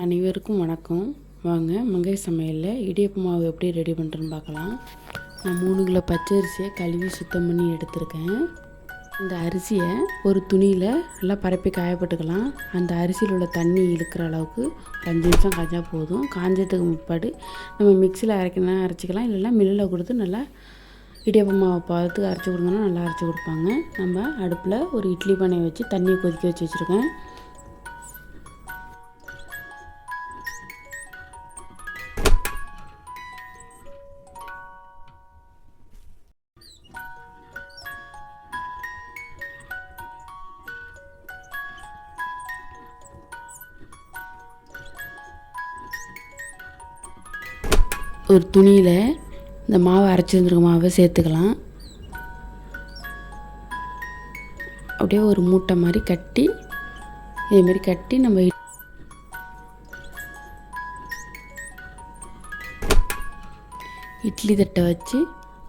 அனைவருக்கும் வணக்கம். வாங்க மங்கை சமையலில் இடியப்ப மாவு எப்படி ரெடி பண்ணுறேன்னு பார்க்கலாம். நான் மூணு கிலோ பச்சை அரிசியை கழுவி சுத்தம் பண்ணி எடுத்திருக்கேன். இந்த அரிசியை ஒரு துணியில் நல்லா பரப்பி காயப்பட்டுக்கலாம். அந்த அரிசியில் உள்ள தண்ணி இழுக்கிற அளவுக்கு அஞ்சு நிமிஷம் காய்ச்சா போதும். காஞ்சதுக்கு முற்பாடு நம்ம மிக்சியில் அரைக்கணும் அரைச்சிக்கலாம். இல்லைன்னா மில்லில் கொடுத்து நல்லா இடியப்ப மாவை பார்த்து அரைச்சி கொடுங்கன்னா நல்லா அரைச்சி கொடுப்பாங்க. நம்ம அடுப்பில் ஒரு இட்லி பானையை வச்சு தண்ணியை கொதிக்க வச்சு வச்சுருக்கேன். ஒரு துணியில் இந்த மாவை அரைச்சி வந்திருக்க மாவை சேர்த்துக்கலாம். அப்படியே ஒரு மூட்டை மாதிரி கட்டி இதேமாரி கட்டி நம்ம இட்லி தட்டை வச்சு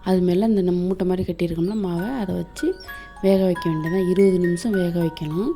அது மேலே இந்த நம்ம மூட்டை மாதிரி கட்டியிருக்கோம்ல மாவை அதை வச்சு வேக வைக்க வேண்டியதான் இருபது நிமிஷம் வேக வைக்கணும்.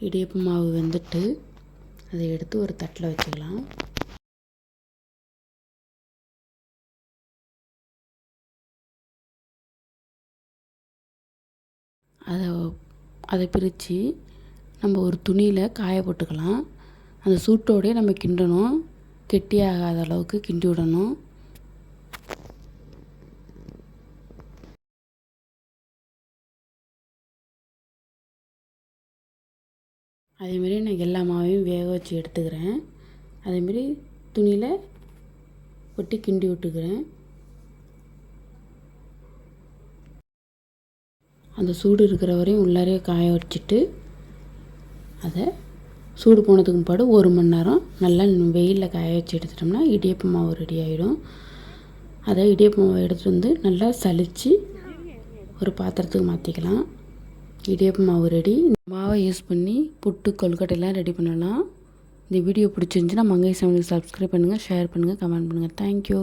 இடியப்ப மாவு வெந்துட்டு அதை எடுத்து ஒரு தட்டில் வச்சுக்கலாம். அதை அதை பிரித்து நம்ம ஒரு துணியில் காய போட்டுக்கலாம். அந்த சூட்டோடயே நம்ம கிண்டணும். கெட்டியாகாத அளவுக்கு கிண்டி விடணும். அதேமாரி நான் எல்லா மாவையும் வேக வச்சு எடுத்துக்கிறேன். அதேமாரி துணியில் ஒட்டி கிண்டி விட்டுக்கிறேன். அந்த சூடு இருக்கிற வரையும் உள்ளாரே காய வச்சுட்டு அதை சூடு போனதுக்கு பாடு ஒரு மணி நேரம் நல்லா வெயிலில் காய வச்சு எடுத்துட்டோம்னா இடியப்ப மாவு ரெடி ஆகிடும் அதை இடியப்ப மாவை எடுத்துகிட்டு வந்து நல்லா சலித்து ஒரு பாத்திரத்துக்கு மாற்றிக்கலாம் இடியப்ப மாவு ரெடி இந்த மாவை யூஸ் பண்ணி புட்டு கொழுக்கட்டையெல்லாம் ரெடி பண்ணலாம். இந்த வீடியோ பிடிச்சிருந்துச்சுன்னா மங்கை சேனலுக்கு சப்ஸ்கிரைப் பண்ணுங்கள் ஷேர் பண்ணுங்கள் கமெண்ட் பண்ணுங்கள் தேங்க்யூ